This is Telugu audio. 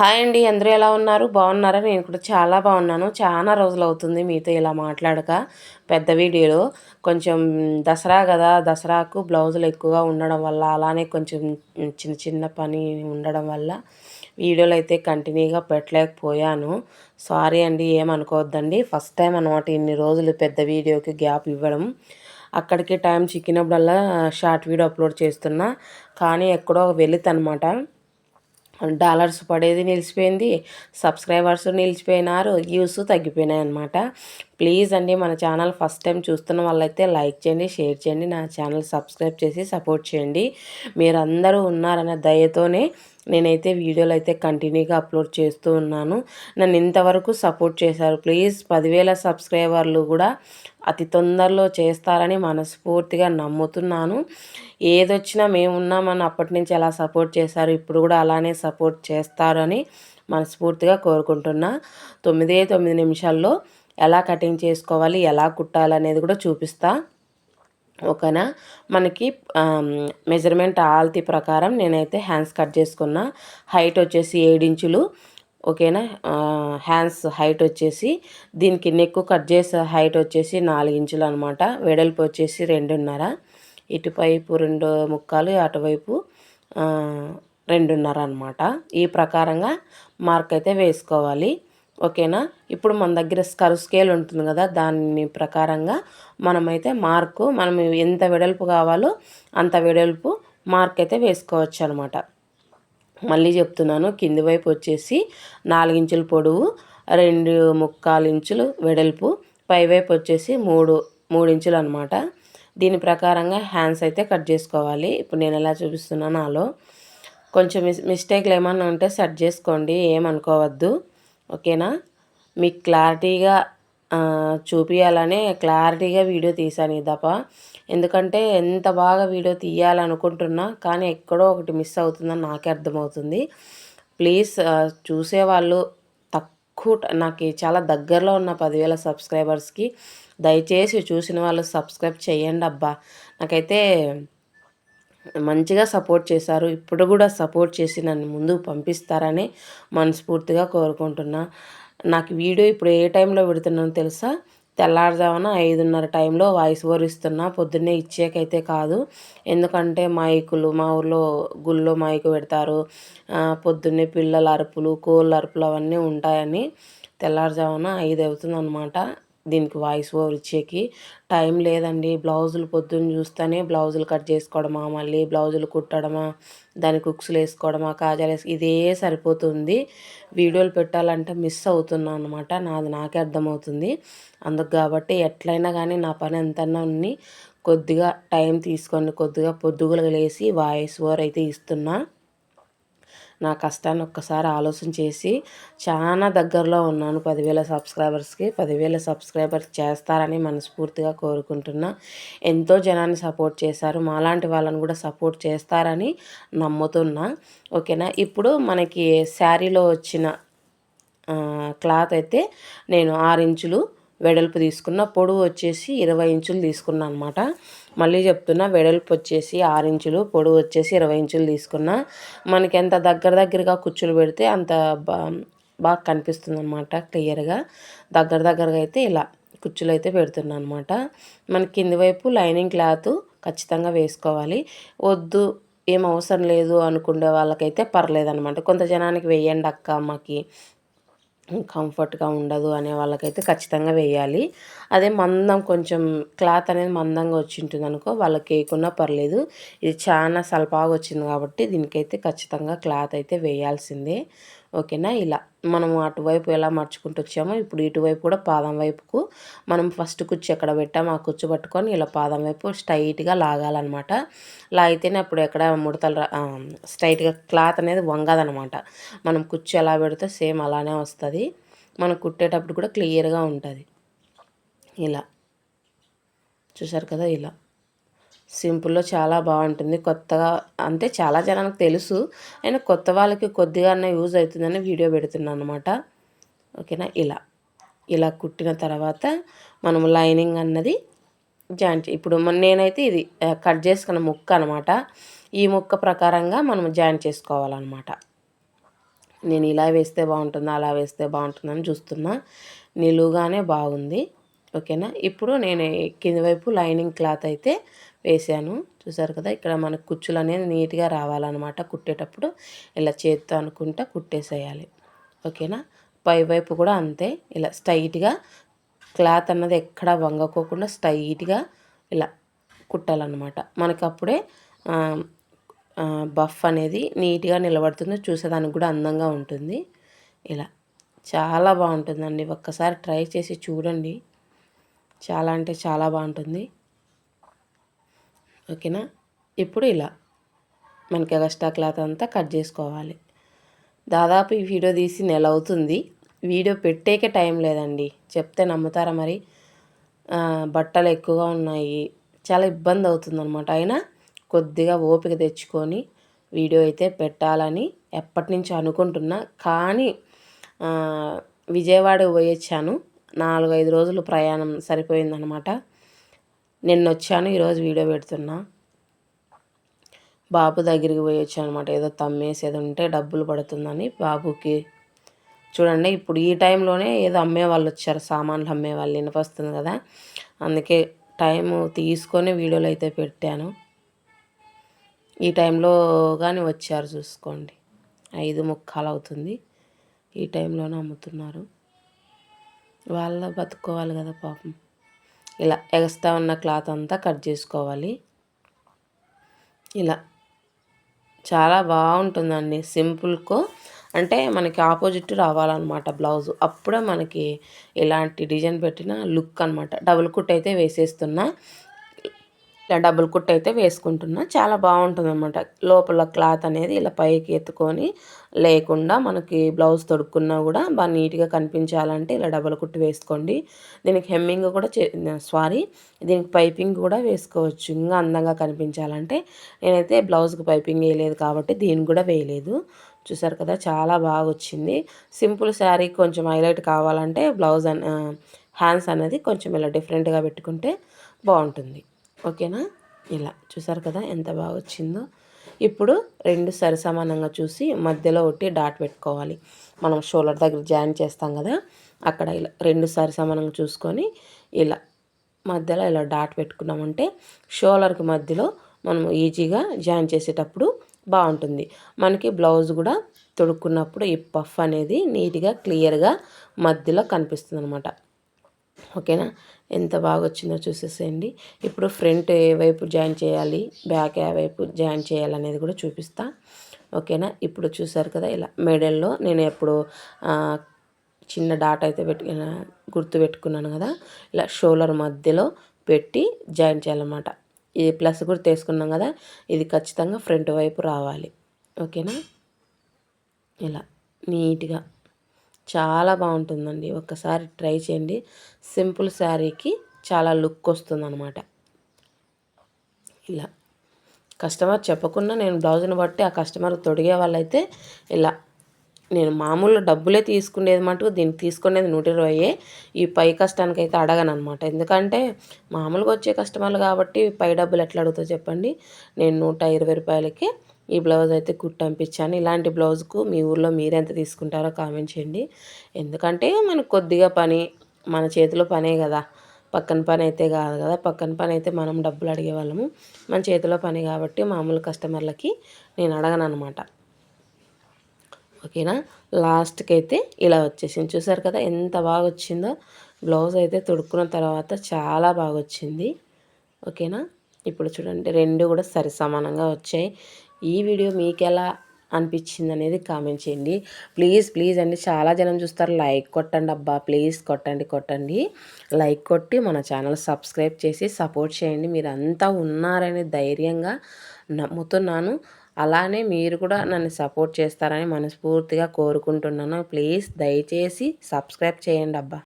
హాయ్ అండి అందరూ ఎలా ఉన్నారు? బాగున్నారా? నేను కూడా చాలా బాగున్నాను. చాలా రోజులు అవుతుంది మీతో ఇలా మాట్లాడక. పెద్ద వీడియోలో కొంచెం దసరా కదా దసరాకు బ్లౌజులు ఎక్కువగా ఉండడం వల్ల అలానే కొంచెం చిన్న చిన్న పని ఉండడం వల్ల వీడియోలు అయితే కంటిన్యూగా పెట్టలేకపోయాను. సారీ అండి ఏమనుకోవద్దండి. ఫస్ట్ టైం అనమాట ఇన్ని రోజులు పెద్ద వీడియోకి గ్యాప్ ఇవ్వడం. అక్కడికి టైం చిక్కినప్పుడల్లా షార్ట్ వీడియో అప్లోడ్ చేస్తున్నా. కానీ ఎక్కడో వెళుతనమాట డాలర్స్ పడేది నిలిచిపోయింది సబ్స్క్రైబర్స్ నిలిచిపోయినారు వ్యూస్ తగ్గిపోయినాయి అనమాట ప్లీజ్ అండి మన ఛానల్ ఫస్ట్ టైం చూస్తున్న వాళ్ళైతే లైక్ చేయండి షేర్ చేయండి నా ఛానల్ సబ్స్క్రైబ్ చేసి సపోర్ట్ చేయండి. మీరందరూ ఉన్నారనే దయతోనే నేనైతే వీడియోలు అయితే కంటిన్యూగా అప్లోడ్ చేస్తూ ఉన్నాను. నన్ను ఇంతవరకు సపోర్ట్ చేశారు. ప్లీజ్ పదివేల సబ్స్క్రైబర్లు కూడా అతి తొందరలో చేస్తారని మనస్ఫూర్తిగా నమ్ముతున్నాను. ఏదొచ్చినా మేమున్నామని అప్పటి నుంచి ఎలా సపోర్ట్ చేశారు ఇప్పుడు కూడా అలానే సపోర్ట్ చేస్తారని మనస్ఫూర్తిగా కోరుకుంటున్నా. తొమ్మిదే తొమ్మిది నిమిషాల్లో ఎలా కటింగ్ చేసుకోవాలి ఎలా కుట్టాలనేది కూడా చూపిస్తా. ఓకేనా? మనకి మెజర్మెంట్ ఆల్తీ ప్రకారం నేనైతే హ్యాండ్స్ కట్ చేసుకున్న. హైట్ వచ్చేసి ఏడించులు ఓకేనా? హ్యాండ్స్ హైట్ వచ్చేసి దీనికి నెక్ కట్ చేసే హైట్ వచ్చేసి నాలుగు ఇంచులు అనమాట వెడల్పు వచ్చేసి రెండున్నర. ఇటువైపు రెండు ముక్కాలు అటువైపు రెండున్నర అనమాట ఈ ప్రకారంగా మార్క్ అయితే వేసుకోవాలి. ఓకేనా? ఇప్పుడు మన దగ్గర స్కర్ స్కేల్ ఉంటుంది కదా దాని ప్రకారంగా మనమైతే మార్కు మనం ఎంత వెడల్పు కావాలో అంత వెడల్పు మార్క్ అయితే వేసుకోవచ్చు అనమాట మళ్ళీ చెప్తున్నాను కింది వైపు వచ్చేసి నాలుగించుల పొడవు రెండు ముక్కాలు ఇంచులు వెడల్పు పైవైపు వచ్చేసి మూడు మూడు ఇంచులు అనమాట దీని ప్రకారంగా హ్యాండ్స్ అయితే కట్ చేసుకోవాలి. ఇప్పుడు నేను ఎలా చూపిస్తున్నాను నాలో కొంచెం మిస్ మిస్టేక్లు ఏమన్నా ఉంటే సెట్ చేసుకోండి ఏమనుకోవద్దు. ఓకేనా? మీకు క్లారిటీగా చూపించాలనే క్లారిటీగా వీడియో తీశాను ఈ తప్ప ఎందుకంటే ఎంత బాగా వీడియో తీయాలనుకుంటున్నా కానీ ఎక్కడో ఒకటి మిస్ అవుతుందని నాకే అర్థమవుతుంది. ప్లీజ్ చూసేవాళ్ళు తక్కువ నాకు చాలా దగ్గరలో ఉన్న పదివేల సబ్స్క్రైబర్స్కి దయచేసి చూసిన వాళ్ళు సబ్స్క్రైబ్ చేయండి అబ్బా నాకైతే మంచిగా సపోర్ట్ చేశారు. ఇప్పుడు కూడా సపోర్ట్ చేసి నన్ను ముందుకు పంపిస్తారని మనస్ఫూర్తిగా కోరుకుంటున్నా. నాకు వీడియో ఇప్పుడు ఏ టైంలో పెడుతున్నానో తెలుసా? తెల్లారుజామున ఐదున్నర టైంలో వాయిస్ ఓవర్ ఇస్తున్నా. పొద్దున్నే ఇచ్చేకైతే కాదు. ఎందుకంటే మైకులు మా ఊర్లో గుళ్ళో మైకు పెడతారు. పొద్దున్నే పిల్లల అరుపులు కోళ్ళ అరుపులు అవన్నీ ఉంటాయని తెల్లారుజామున ఐదు అవుతుంది అనమాట దీనికి వాయిస్ ఓవర్ ఇచ్చేకి టైం లేదండి. బ్లౌజులు పొద్దున్న చూస్తేనే బ్లౌజులు కట్ చేసుకోవడమా మళ్ళీ బ్లౌజులు కుట్టడమా దానికి కుక్స్లు వేసుకోవడమా కాజాలు వేసి ఇదే సరిపోతుంది. వీడియోలు పెట్టాలంటే మిస్ అవుతున్నా అనమాట నాది నాకే అర్థమవుతుంది. అందుకు కాబట్టి ఎట్లయినా కానీ నా పని ఎంతన్నా ఉన్ని కొద్దిగా టైం తీసుకొని కొద్దిగా పొద్దుగులు లేసి వాయిస్ ఓవర్ అయితే ఇస్తున్నా. నా కష్టాన్ని ఒక్కసారి ఆలోచన చేసి చాలా దగ్గరలో ఉన్నాను పదివేల సబ్స్క్రైబర్స్కి. పదివేల సబ్స్క్రైబర్స్ చేస్తారని మనస్ఫూర్తిగా కోరుకుంటున్నా. ఎంతో జనాన్ని సపోర్ట్ చేశారు. మాలాంటి వాళ్ళని కూడా సపోర్ట్ చేస్తారని నమ్ముతున్నా. ఓకేనా? ఇప్పుడు మనకి శారీలో వచ్చిన క్లాత్ అయితే నేను ఆరు ఇంచులు వెడల్పు తీసుకున్న పొడవు వచ్చేసి ఇరవై ఇంచులు తీసుకున్నా అనమాట మళ్ళీ చెప్తున్నా వెడల్పు వచ్చేసి ఆరు ఇంచులు పొడవు వచ్చేసి ఇరవై ఇంచులు తీసుకున్నా. మనకి ఎంత దగ్గర దగ్గరగా కుచ్చులు పెడితే అంత బాగా కనిపిస్తుంది అనమాట క్లియర్గా. దగ్గర దగ్గరగా అయితే ఇలా కుచ్చులు అయితే పెడుతున్నాను అనమాట మన కింది వైపు లైనింగ్ క్లాత్ ఖచ్చితంగా వేసుకోవాలి. వద్దు ఏం అవసరం లేదు అనుకునే వాళ్ళకైతే పర్లేదు అనమాట కొంత జనానికి వెయ్యండి అక్క అమ్మకి. కంఫర్ట్గా ఉండదు అనే వాళ్ళకైతే ఖచ్చితంగా వేయాలి. అదే మందం కొంచెం క్లాత్ అనేది మందంగా వచ్చింటుంది అనుకో వాళ్ళకి వేయకున్నా పర్లేదు. ఇది చాలా సల్పాగా వచ్చింది కాబట్టి దీనికైతే ఖచ్చితంగా క్లాత్ అయితే వేయాల్సిందే. ఓకేనా? ఇలా మనం అటువైపు ఎలా మర్చుకుంటూ వచ్చామో ఇప్పుడు ఇటువైపు కూడా పాదం వైపుకు మనం ఫస్ట్ కుర్చీ ఎక్కడ పెట్టామో ఆ కుర్చీ పట్టుకొని ఇలా పాదం వైపు స్ట్రైట్గా లాగాలన్నమాట. లాగితేనే అప్పుడు ఎక్కడ ముడతలు స్ట్రైట్గా క్లాత్ అనేది వంగదనమాట మనం కుర్చీ ఎలా పెడితే సేమ్ అలానే వస్తుంది. మనం కుట్టేటప్పుడు కూడా క్లియర్గా ఉంటుంది. ఇలా. చూసారు కదా? ఇలా. సింపుల్లో చాలా బాగుంటుంది. కొత్తగా అంటే చాలా జనానికి తెలుసు. అయినా కొత్త వాళ్ళకి కొద్దిగా యూజ్ అవుతుందని వీడియో పెడుతున్నాను అనమాట ఓకేనా? ఇలా. ఇలా కుట్టిన తర్వాత మనం లైనింగ్ అన్నది జాయింట్ ఇప్పుడు నేనైతే ఇది కట్ చేసుకున్న ముక్క అనమాట ఈ ముక్క ప్రకారంగా మనం జాయింట్ చేసుకోవాలన్నమాట. నేను ఇలా వేస్తే బాగుంటుందా అలా వేస్తే బాగుంటుందని చూస్తున్నా. నిలువుగానే బాగుంది. ఓకేనా? ఇప్పుడు నేను కింది వైపు లైనింగ్ క్లాత్ అయితే వేసాను. చూసారు కదా ఇక్కడ మనకు కుచ్చులు అనేది నీట్గా రావాలన్నమాట కుట్టేటప్పుడు. ఇలా చేత్తో అనుకుంటా కుట్టేసేయాలి. ఓకేనా? పై వైపు కూడా అంతే. ఇలా స్ట్రైట్గా క్లాత్ అన్నది ఎక్కడా వంగకోకుండా స్ట్రైట్గా ఇలా కుట్టాలన్నమాట. మనకు అప్పుడే బఫ్ అనేది నీట్గా నిలబడుతుంది. చూసేదానికి కూడా అందంగా ఉంటుంది. ఇలా చాలా బాగుంటుందండి. ఒక్కసారి ట్రై చేసి చూడండి. చాలా అంటే చాలా బాగుంటుంది. ఓకేనా? ఇప్పుడు ఇలా. మనకి ఎగస్ట్రా క్లాత్ అంతా కట్ చేసుకోవాలి. దాదాపు ఈ వీడియో తీసి నెల అవుతుంది. వీడియో పెట్టేకే టైం లేదండి. చెప్తే నమ్ముతారా మరి? బట్టలు ఎక్కువగా ఉన్నాయి. చాలా ఇబ్బంది అవుతుందన్నమాట. అయినా కొద్దిగా ఓపిక తెచ్చుకొని వీడియో అయితే పెట్టాలని ఎప్పటి నుంచి అనుకుంటున్నా. కానీ విజయవాడ పోయొచ్చాను నాలుగు ఐదు రోజులు ప్రయాణం సరిపోయిందనమాట నిన్న వచ్చాను ఈరోజు వీడియో పెడుతున్నా. బాబు దగ్గరికి పోయి వచ్చాను అనమాట ఏదో తమ్మేసి ఏదో ఉంటే డబ్బులు పడుతుందని బాబుకి. చూడండి ఇప్పుడు ఈ టైంలోనే ఏదో అమ్మే వాళ్ళు వచ్చారు సామాన్లు అమ్మే వాళ్ళు వినిపిస్తుంది కదా. అందుకే టైము తీసుకొని వీడియోలు అయితే పెట్టాను. ఈ టైంలో కానీ వచ్చారు చూసుకోండి. ఐదు ముక్కాలు అవుతుంది. ఈ టైంలోనే అమ్ముతున్నారు. వాళ్ళ బతుక్కోవాలి కదా పాపం. ఇలా ఎగస్తా ఉన్న క్లాత్ అంతా కట్ చేసుకోవాలి. ఇలా. చాలా బాగుంటుందండి సింపుల్కు. అంటే మనకి ఆపోజిట్ రావాలన్నమాట బ్లౌజ్. అప్పుడే మనకి ఇలాంటి డిజైన్ పెట్టిన లుక్ అనమాట డబుల్ కుట్ అయితే వేసేస్తున్నా. ఇలా డబుల్ కుట్ అయితే వేసుకుంటున్నా. చాలా బాగుంటుంది అనమాట లోపల క్లాత్ అనేది ఇలా పైకి ఎత్తుకొని లేకుండా మనకి బ్లౌజ్ తొడుక్కున్నా కూడా బాగా నీట్గా కనిపించాలంటే ఇలా డబుల్ కుట్టు వేసుకోండి. దీనికి హెమ్మింగ్ కూడా సారీ దీనికి పైపింగ్ కూడా వేసుకోవచ్చు. ఇంకా అందంగా కనిపించాలంటే నేనైతే బ్లౌజ్కి పైపింగ్ వేయలేదు కాబట్టి దీన్ని కూడా వేయలేదు. చూసారు కదా చాలా బాగా వచ్చింది. సింపుల్ శారీ కొంచెం హైలైట్ కావాలంటే బ్లౌజ్ హ్యాండ్స్ అనేది కొంచెం ఇలా డిఫరెంట్గా పెట్టుకుంటే బాగుంటుంది. ఓకేనా? ఇలా చూసారు కదా ఎంత బాగా వచ్చిందో. ఇప్పుడు రెండు సరిసమానంగా చూసి మధ్యలో ఒకటి డాట్ పెట్టుకోవాలి. మనం షోల్డర్ దగ్గర జాయిన్ చేస్తాం కదా అక్కడ ఇలా రెండు సరిసమానంగా చూసుకొని ఇలా మధ్యలో ఇలా డాట్ పెట్టుకున్నామంటే షోల్డర్కి మధ్యలో మనం ఈజీగా జాయిన్ చేసేటప్పుడు బాగుంటుంది. మనకి బ్లౌజ్ కూడా తొడుక్కున్నప్పుడు ఈ పఫ్ అనేది నీట్గా క్లియర్గా మధ్యలో కనిపిస్తుంది అనమాట ఓకేనా? ఎంత బాగా వచ్చిందో చూసేసేయండి. ఇప్పుడు ఫ్రంట్ ఏ వైపు జాయిన్ చేయాలి బ్యాక్ ఏ వైపు జాయిన్ చేయాలనేది కూడా చూపిస్తా. ఓకేనా? ఇప్పుడు చూసారు కదా ఇలా మెడల్లో నేను ఎప్పుడు చిన్న డాట్ అయితే పెట్టు గుర్తు పెట్టుకున్నాను కదా ఇలా షోల్డర్ మధ్యలో పెట్టి జాయిన్ చేయాలన్నమాట. ఇది ప్లస్ కూడా తీసుకున్నాం కదా ఇది ఖచ్చితంగా ఫ్రంట్ వైపు రావాలి. ఓకేనా? ఇలా నీట్గా చాలా బాగుంటుందండి. ఒక్కసారి ట్రై చేయండి. సింపుల్ శారీకి చాలా లుక్ వస్తుందన్నమాట. ఇలా. కస్టమర్ చెప్పకుండా నేను బ్లౌజ్ని బట్టి ఆ కస్టమర్ తొడిగే వాళ్ళైతే ఇలా. నేను మామూలు డబ్బులే తీసుకునేది మటుకు దీనికి తీసుకునేది నూట ఇరవై ఈ పై కష్టానికి అయితే అడగను అనమాట ఎందుకంటే మామూలుగా వచ్చే కస్టమర్లు కాబట్టి పై డబ్బులు ఎట్లా అడుగుతా చెప్పండి. నేను నూట ఇరవై రూపాయలకి ఈ బ్లౌజ్ అయితే కుట్టంపించాను ఇలాంటి బ్లౌజ్కు మీ ఊర్లో మీరెంత తీసుకుంటారో కామెంట్ చేయండి. ఎందుకంటే మనకు కొద్దిగా పని మన చేతిలో పనే కదా. పక్కన పని అయితే కాదు కదా. పక్కన పని అయితే మనం డబ్బులు అడిగే వాళ్ళము. మన చేతిలో పని కాబట్టి మామూలు కస్టమర్లకి నేను అడగను అనమాట ఓకేనా? లాస్ట్కి అయితే ఇలా వచ్చేసింది. చూసారు కదా ఎంత బాగా వచ్చిందో బ్లౌజ్ అయితే తొడుక్కున్న తర్వాత చాలా బాగా వచ్చింది ఓకేనా? ఇప్పుడు చూడండి రెండు కూడా సరి సమానంగా వచ్చాయి. ఈ వీడియో మీకు ఎలా అనిపించింది అనేది కామెంట్ చేయండి. ప్లీజ్ ప్లీజ్ అండి. చాలా జనం చూస్తారు లైక్ కొట్టండి అబ్బా. ప్లీజ్ కొట్టండి కొట్టండి. లైక్ కొట్టి మన ఛానల్ సబ్స్క్రైబ్ చేసి సపోర్ట్ చేయండి. మీరంతా ఉన్నారనే ధైర్యంగా నమ్ముతున్నాను. అలానే మీరు కూడా నన్ను సపోర్ట్ చేస్తారని మనస్ఫూర్తిగా కోరుకుంటున్నాను. ప్లీజ్ దయచేసి సబ్స్క్రైబ్ చేయండి అబ్బా.